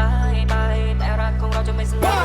ลายไป แต่รักของเราจะไม่สลาย